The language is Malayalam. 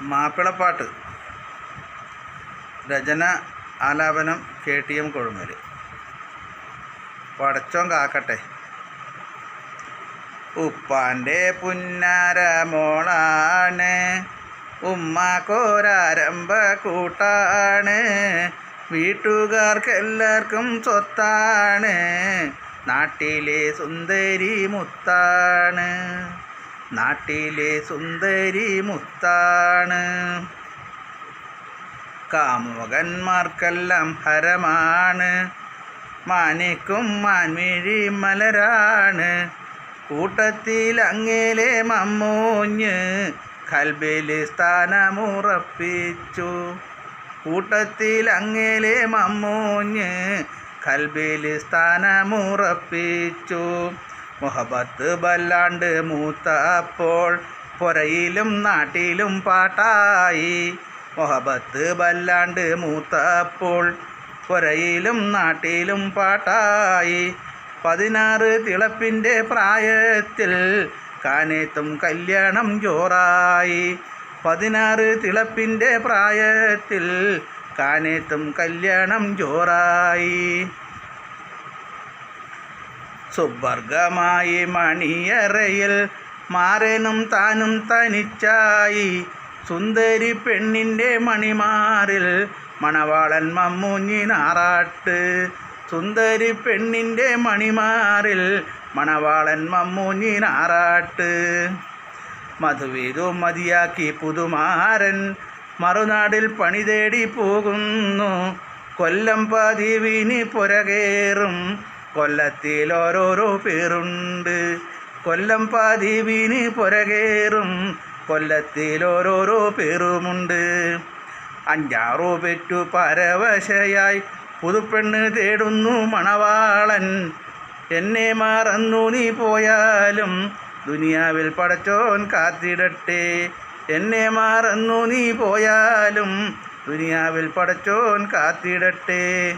മാപ്പിളപ്പാട്ട്. രചന ആലാപനം കെ ടി എം കൊഴുമൽ പടച്ചോൻ കാക്കട്ടെ. ഉപ്പാന്റെ പുന്നാര മോളാണ്. ഉമ്മാക്കോരാരംഭ കൂട്ടാണ്. വീട്ടുകാർക്കെല്ലാവർക്കും സ്വത്താണ്. നാട്ടിലെ സുന്ദരി മുത്താണ്. നാട്ടിലെ സുന്ദരി മുത്താണ്. കാമുകന്മാർക്കെല്ലാം ഹരമാണ്. മാനിക്കും മാൻമിഴി മലരാണ്. കൂട്ടത്തിൽ അങ്ങേലെ മമ്മൂഞ്ഞ് കൽബിൽ സ്ഥാനമുറപ്പിച്ചു. കൂട്ടത്തിൽ അങ്ങേലെ മമ്മൂഞ്ഞ് കൽബിൽ സ്ഥാനമുറപ്പിച്ചു. മുഹബത്ത് വല്ലാണ്ട് മൂത്തപ്പോൾ പുരയിലും നാട്ടിലും പാട്ടായി. മുഹബത്ത് വല്ലാണ്ട് മൂത്തപ്പോൾ പുരയിലും നാട്ടിലും പാട്ടായി. പതിനാറ് തിളപ്പിന്റെ പ്രായത്തിൽ കാനേത്തും കല്യാണം ജോറായി പതിനാറ് തിളപ്പിന്റെ പ്രായത്തിൽ കാനേത്തും കല്യാണം ജോറായി സുവർഗമായി മണിയറയിൽ മാരനും താനും തനിച്ചായി. സുന്ദരി പെണ്ണിന്റെ മണിമാറിൽ മണവാളൻ മമ്മൂഞ്ഞിനാറാട്ട് സുന്ദരി പെണ്ണിന്റെ മണിമാറിൽ മണവാളൻ മമ്മൂഞ്ഞിനാറാട്ട് മധുവിതു മതിയാക്കി പുതുമാരൻ മറുനാടിൽ പണി തേടി പോകുന്നു. കൊല്ലം പതിവിനി പുരകേറും കൊല്ലത്തിൽ ഓരോരോ പേരുണ്ട്. കൊല്ലം പതിവിനി പുരകേറും. കൊല്ലത്തിൽ ഓരോരോ പേരുമുണ്ട്. അഞ്ചാറു പെറ്റു പരവശയായി പുതുപ്പെണ്ണ് തേടുന്നു മണവാളൻ. എന്നെ മറന്നു നീ പോയാലും ദുനിയാവിൽ പടച്ചോൻ കാത്തിടട്ടെ. എന്നെ മറന്നു നീ പോയാലും ദുനിയാവിൽ പടച്ചോൻ കാത്തിടട്ടെ.